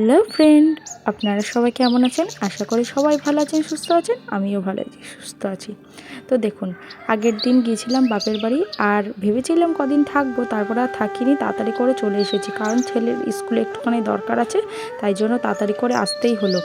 Hello friend, আপনারা সবাই কেমন আছেন? আশা করি সবাই ভালো আছেন, সুস্থ আছেন, আমিও ভালো আছি, সুস্থ আছি। তো দেখুন, আগের দিন গিয়েছিলাম বাপের বাড়ি আর ভেবেছিলাম কদিন থাকব, তারপর আর থাকিনি, তাড়াতাড়ি করে চলে এসেছি, কারণ ছেলের স্কুলে একটুখানি দরকার আছে, তাই জন্য তাড়াতাড়ি করে আসতেই হলো।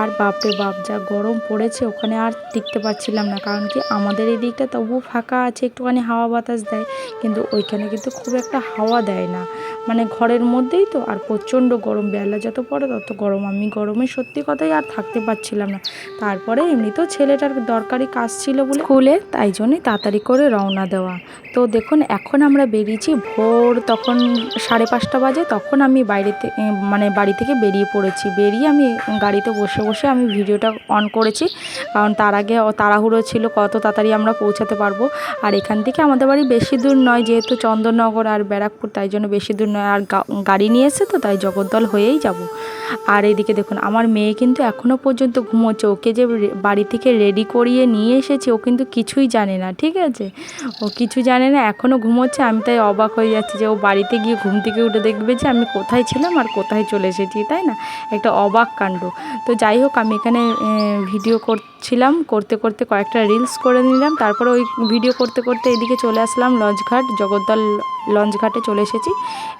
আর বাপরে বাপ, যা গরম পড়েছে, ওখানে আর টিকতে পারছিলাম না, কারণ কি আমাদের এই দিকটা তবুও ফাঁকা আছে, একটুখানি হাওয়া বাতাস দেয়, কিন্তু ওইখানে কিন্তু খুব একটা হাওয়া দেয় না। মানে ঘরের মধ্যেই তো, আর প্রচণ্ড গরম, বেলা যত পড়ে তত গরম। আমি গরমে সত্যি কথাই আর থাকতে পারছিলাম না। তারপরে এমনিতেও ছেলেটার দরকারি কাজ ছিল বলে স্কুলে, তাই জন্যই তাড়াতাড়ি করে রওনা দেওয়া। তো দেখুন, এখন আমরা বেরিয়েছি ভোর তখন সাড়ে পাঁচটা বাজে, তখন আমি বাইরে মানে বাড়ি থেকে বেরিয়ে পড়েছি। বেরিয়ে আমি গাড়িতে বসে বসে আমি ভিডিওটা অন করেছি। কারণ তার আগে তাড়াহুড়ো ছিল, কত তাড়াতাড়ি আমরা পৌঁছাতে পারব। আর এখান থেকে আমাদের বাড়ি বেশি দূর নয়, যেহেতু চন্দননগর আর ব্যারাকপুর, তাই জন্য বেশি দূর নয়। আর গাড়ি নিয়ে এসে তো, তাই জগদ্দল হয়েই যাব। আর এদিকে দেখুন, আমার মেয়ে কিন্তু এখনও পর্যন্ত ঘুমোচ্ছে। ওকে যে বাড়ি থেকে রেডি করিয়ে নিয়ে এসেছি, ও কিন্তু কিছুই জানে না, ঠিক আছে? ও কিছু জানে না এখনও ঘুমোচ্ছে, আমি তাই অবাক হয়ে যাচ্ছি যে ও বাড়িতে গিয়ে ঘুম থেকে উঠে দেখবে যে আমি কোথায় ছিলাম আর কোথায় চলে এসেছি, তাই না? একটা অবাক কাণ্ড। তো যাই হোক, আমি এখানে ভিডিও করছিলাম, করতে করতে কয়েকটা রিলস করে নিলাম, তারপরে ওই ভিডিও করতে করতে এদিকে চলে আসলাম লঞ্চঘাট জগদ্দল লঞ্চঘাটে চলে এসেছি।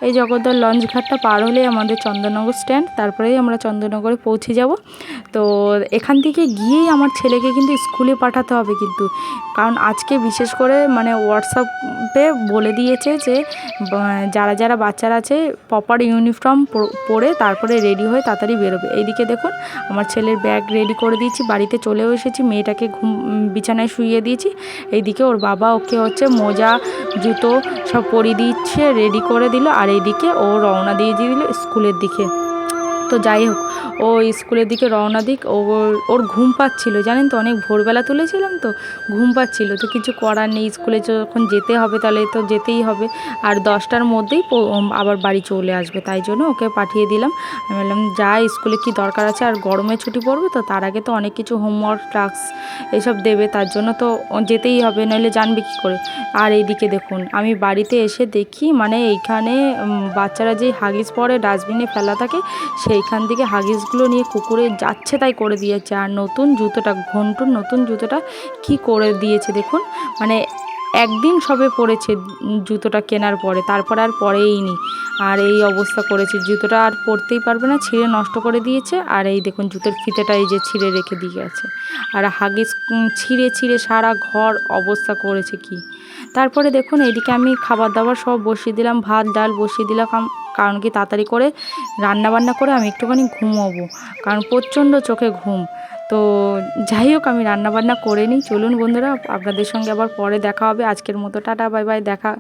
এই জগদ্দল লঞ্চঘাটটা পার হলেই আমাদের চন্দননগর স্ট্যান্ড তারপরেই আমরা চন্দননগরে পৌঁছে যাব। তো এখান থেকে গিয়েই আমার ছেলেকে কিন্তু স্কুলে পাঠাতে হবে কিন্তু, কারণ আজকে বিশেষ করে মানে হোয়াটসঅ্যাপে বলে দিয়েছে যে যারা যারা বাচ্চারা আছে প্রপার ইউনিফর্ম পরে তারপরে রেডি হয়ে তাড়াতাড়ি বেরোবে। এইদিকে দেখুন, আমার ছেলের ব্যাগ রেডি করে দিয়েছি, বাড়িতে চলেও এসেছি মেয়েটাকে ঘুম বিছানায় শুইয়ে দিয়েছি। এইদিকে ওর বাবা ওকে হচ্ছে মোজা, জুতো সব পরিয়ে দিচ্ছে রেডি করে দিল। আর এইদিকে ও রওনা দিয়ে দিল স্কুলের দিকে। তো যাই হোক, ও স্কুলের দিকে রওনা দিক। ওর- ওর ঘুম পাচ্ছিলো, জানেন তো? অনেক ভোরবেলা তুলেছিলাম তো, ঘুম পাচ্ছিলো। তো কিছু করার নেই, স্কুলে যখন যেতে হবে তাহলে তো যেতেই হবে। আর দশটার মধ্যেই আবার বাড়ি চলে আসবে, তাই জন্য ওকে পাঠিয়ে দিলাম। আমি বললাম, যা, স্কুলে কি দরকার আছে? আর গরমে ছুটি পড়বে তো? তার আগে তো অনেক কিছু হোমওয়ার্ক, টাস্ক এসব দেবে, তার জন্য তো যেতেই হবে, নইলে জানবে কী করে? আর এইদিকে দেখুন, আমি বাড়িতে এসে দেখি মানে এইখানে বাচ্চারা যে হাগিস পরে, ডাস্টবিনে ফেলা থাকে সেইখান থেকে হাগিসগুলো নিয়ে কুকুরে যাচ্ছে তাই করে দিয়েছে। আর নতুন জুতোটা ঘন্টুর নতুন জুতোটা কি করে দিয়েছে দেখুন? মানে একদিন সবে উম, জুতোটা কেনার পরে তারপর আর পরেই নি। আর এই অবস্থা করেছে জুতোটা আর পরতেই পারবে না ছিঁড়ে নষ্ট করে দিয়েছে। আর এই দেখুন জুতোর ফিতেটা এই যে ছিঁড়ে রেখে দিয়ে গেছে। আর হাগিস ছিঁড়ে ছিঁড়ে সারা ঘর অবস্থা করেছে কি? তারপরে দেখুন এদিকে আমি খাবার দাবার সব বসিয়ে দিলাম ভাত ডাল বসিয়ে দিলাম কারণ কি তাড়াতাড়ি করে রান্না বান্না করে আমি একটুখানি ঘুমোবো। কারণ প্রচণ্ড চোখে ঘুম। তো যাই হোক, আমি রান্না বান্না করে নিই। চলুন বন্ধুরা, আপনাদের সঙ্গে আবার পরে দেখা হবে। আজকের মতো টাটা, বাই বাই। দেখা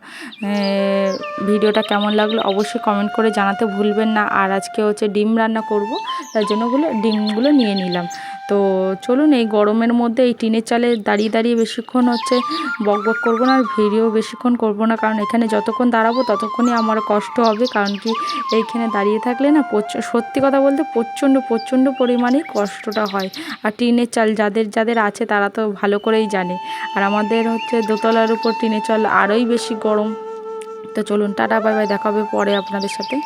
ভিডিওটা কেমন লাগল অবশ্যই কমেন্ট করে জানাতে ভুলবেন না। আর আজকে হচ্ছে ডিম রান্না করব, তার জন্যগুলো ডিমগুলো নিয়ে নিলাম। তো চলুন এই গরমের মধ্যে এই টিনের চালে দাঁড়িয়ে দাঁড়িয়ে বেশিক্ষণ হচ্ছে বক বক করব না আর ভিডিও বেশিক্ষণ করব না, কারণ এখানে যতক্ষণ দাঁড়াবো ততক্ষণই আমার কষ্ট হবে, কারণ কি এইখানে দাঁড়িয়ে থাকলে না সত্যি কথা বলতে প্রচণ্ড প্রচণ্ড পরিমাণেই কষ্টটা হয়। আর টিনের চাল যাদের যাদের আছে তারা তো ভালো করেই জানে। আর আমাদের হচ্ছে দোতলার উপর টিনের চাল আরোই বেশি গরম। তো চলুন, টাটা, বাই বাই, দেখা হবে পরে আপনাদের সাথে।